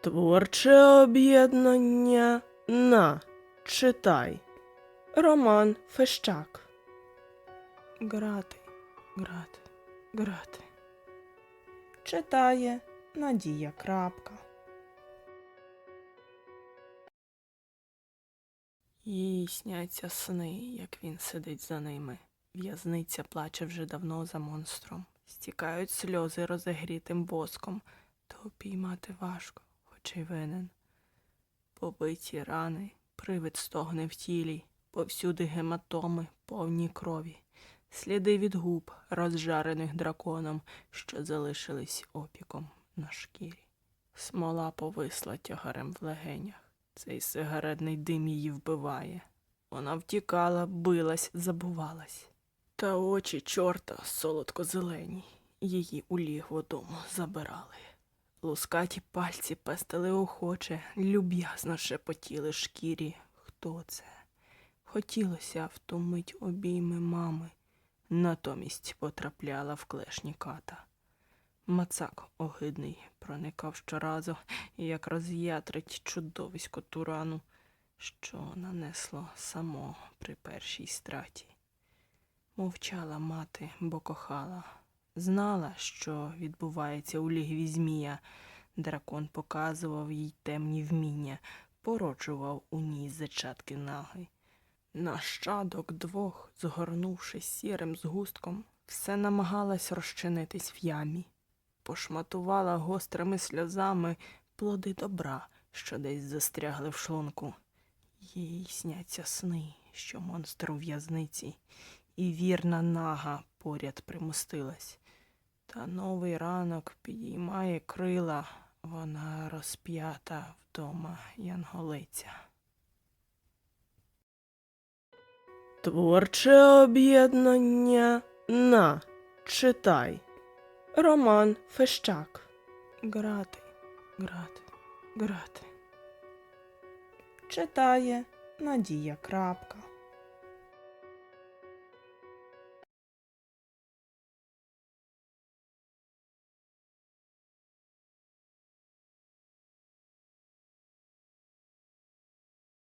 Творче об'єднання на читай. Роман Фещак. Грати, грати, грати. Читає Надія Крапка. Їй сняться сни, як він сидить за ними. В'язниця плаче вже давно за монстром. Стікають сльози розігрітим воском, то піймати важко, хоч винен. Побиті рани, привид стогне в тілі, повсюди гематоми, повні крові, сліди від губ, розжарених драконом, що залишились опіком на шкірі. Смола повисла тягарем в легенях. Цей сигаретний дим її вбиває. Вона втікала, билась, забувалась. Та очі чорта солодко-зелені, її у лігво дому забирали. Лускаті пальці пестили охоче, люб'язно шепотіли шкірі. Хто це? Хотілося в ту мить обійми мами, натомість потрапляла в клешні ката. Мацак огидний проникав щоразу, як роз'ятрить чудовисько ту рану, що нанесло само при першій страті. Мовчала мати, бо кохала, знала, що відбувається у лігві Змія. Дракон показував їй темні вміння, породжував у ній зачатки наги. Нащадок двох, згорнувшись сірим згустком, все намагалась розчинитись в ямі, пошматувала гострими сльозами плоди добра, що десь застрягли в шлунку. Їй сняться сни, що монстр у в'язниці, і вірна нага поряд примостилась. Та новий ранок підіймає крила, вона розп'ята вдома янголиця. Творче об'єднання на читай. Роман Фещак. Грати, грати, грати. Читає Надія Крапка.